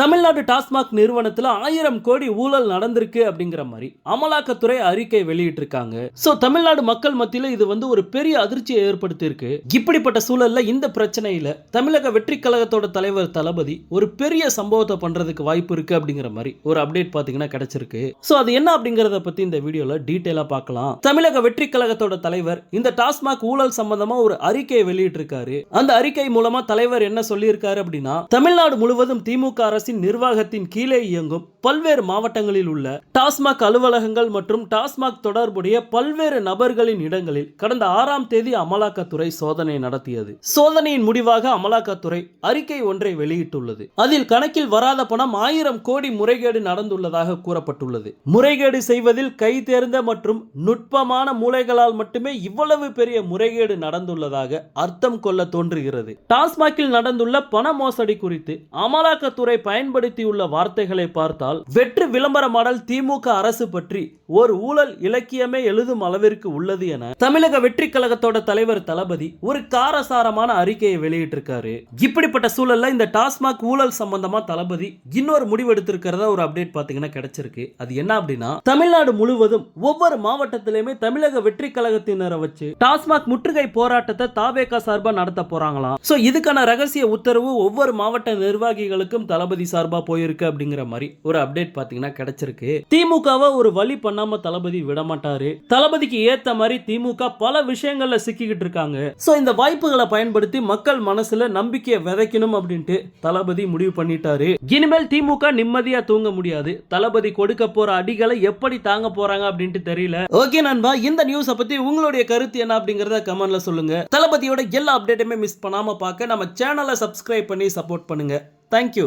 தமிழ்நாடு டாஸ்மாக் நிறுவனத்துல ஆயிரம் கோடி ஊழல் நடந்திருக்கு அப்படிங்கிற மாதிரி அமலாக்கத்துறை அறிக்கை வெளியிட்டிருக்காங்க. ஸோ தமிழ்நாடு மக்கள் மத்தியில இது வந்து ஒரு பெரிய அதிர்ச்சியை ஏற்படுத்தியிருக்கு. இப்படிப்பட்ட சூழல்ல இந்த பிரச்சனையில தமிழக வெற்றி கழகத்தோட தலைவர் தளபதி ஒரு பெரிய சம்பவத்தை பண்றதுக்கு வாய்ப்பு இருக்கு அப்படிங்கிற மாதிரி ஒரு அப்டேட் பாத்தீங்கன்னா கிடைச்சிருக்கு. சோ அது என்ன அப்படிங்கறத பத்தி இந்த வீடியோல டீட்டெயிலாக பார்க்கலாம் தமிழக வெற்றி கழகத்தோட தலைவர் இந்த டாஸ்மாக் ஊழல் சம்பந்தமா ஒரு அறிக்கையை வெளியிட்டிருக்காரு. அந்த அறிக்கை மூலமா தலைவர் என்ன சொல்லியிருக்காரு அப்படின்னா தமிழ்நாடு முழுவதும் திமுக அரசு அரசின் நிர்வாகத்தின் கீழே இயங்கும் பல்வேறு மாவட்டங்களில் உள்ள டாஸ்மாக் அலுவலகங்கள் மற்றும் டாஸ்மாக் தொடர்புடைய பல்வேறு நபர்களின் இடங்களில் கடந்த ஆறாம் தேதி அமலாக்கத்துறை சோதனை நடத்தியது. சோதனையின் முடிவாக அமலாக்கத்துறை அறிக்கை ஒன்றை வெளியிட்டுள்ளது. அதில் கணக்கில் வராத பணம் ஆயிரம் கோடி முறைகேடு நடந்துள்ளதாக கூறப்பட்டுள்ளது. முறைகேடு செய்வதில் கை தேர்ந்த மற்றும் நுட்பமான மூளைகளால் மட்டுமே இவ்வளவு பெரிய முறைகேடு நடந்துள்ளதாக அர்த்தம் கொள்ள தோன்றுகிறது. டாஸ்மாகில் நடந்துள்ள பண மோசடி குறித்து அமலாக்கத்துறை பயன்படுத்தியுள்ள வார்த்தைகளை பார்த்தால் வெற்று விளம்பர மாடல் திமுக அரசு பற்றி ஒரு ஊழல் இலக்கியமே எழுதும் அளவிற்கு உள்ளது என தமிழக வெற்றி கழகத்தோட தலைவர் தளபதி ஒரு காரசாரமான அறிக்கையை வெளியிட்டிருக்காரு. இப்படிப்பட்ட சூழல்ல இந்த டாஸ்மாக் ஊழல் சம்பந்தமா தளபதி இன்னொரு முடிவு எடுத்திருக்கிறதா ஒரு அப்டேட் பாத்தீங்கன்னா கிடைச்சிருக்கு. அது என்ன அப்படின்னா தமிழ்நாடு முழுவதும் ஒவ்வொரு மாவட்டத்திலுமே தமிழக வெற்றி கழகத்தினரை வச்சு டாஸ்மாக் முற்றுகை போராட்டத்தை தாவேகா சார்பா நடத்த போறாங்களாம். சோ இதுக்கான ரகசிய உத்தரவு ஒவ்வொரு மாவட்ட நிர்வாகிகளுக்கும் தளபதி சார்பா போயிருக்கு அப்படிங்கிற மாதிரி ஒரு அப்டேட் பாத்தீங்கன்னா கிடைச்சிருக்கு. திமுகவை ஒரு வழி பண்ணாம தளபதி விட மாட்டாரு தளபதிக்கு ஏத்த மாதிரி திமுக பல விஷயங்கள்ல சிக்கிக்கிட்டு இருக்காங்க. சோ இந்த வாய்ப்புகளை பயன்படுத்தி மக்கள் மனசுல நம்பிக்கையை விதைக்கணும் அப்படின்ட்டு தளபதி முடிவு பண்ணிட்டாரு. இனிமேல் திமுக நிம்மதியா தூங்க முடியாது. தளபதி கொடுக்க போற அடிகளை எப்படி தாங்க போறாங்க அப்படின்ட்டு தெரியல. ஓகே நண்பா இந்த நியூஸை பத்தி உங்களுடைய கருத்து என்ன அப்படிங்கறத கமெண்ட்ல சொல்லுங்க. தளபதியோட எல்லா அப்டேட்டுமே மிஸ் பண்ணாம பார்க்க நம்ம சேனலை சப்ஸ்கிரைப் பண்ணி சப்போர்ட் பண்ணுங்க. தேங்க்யூ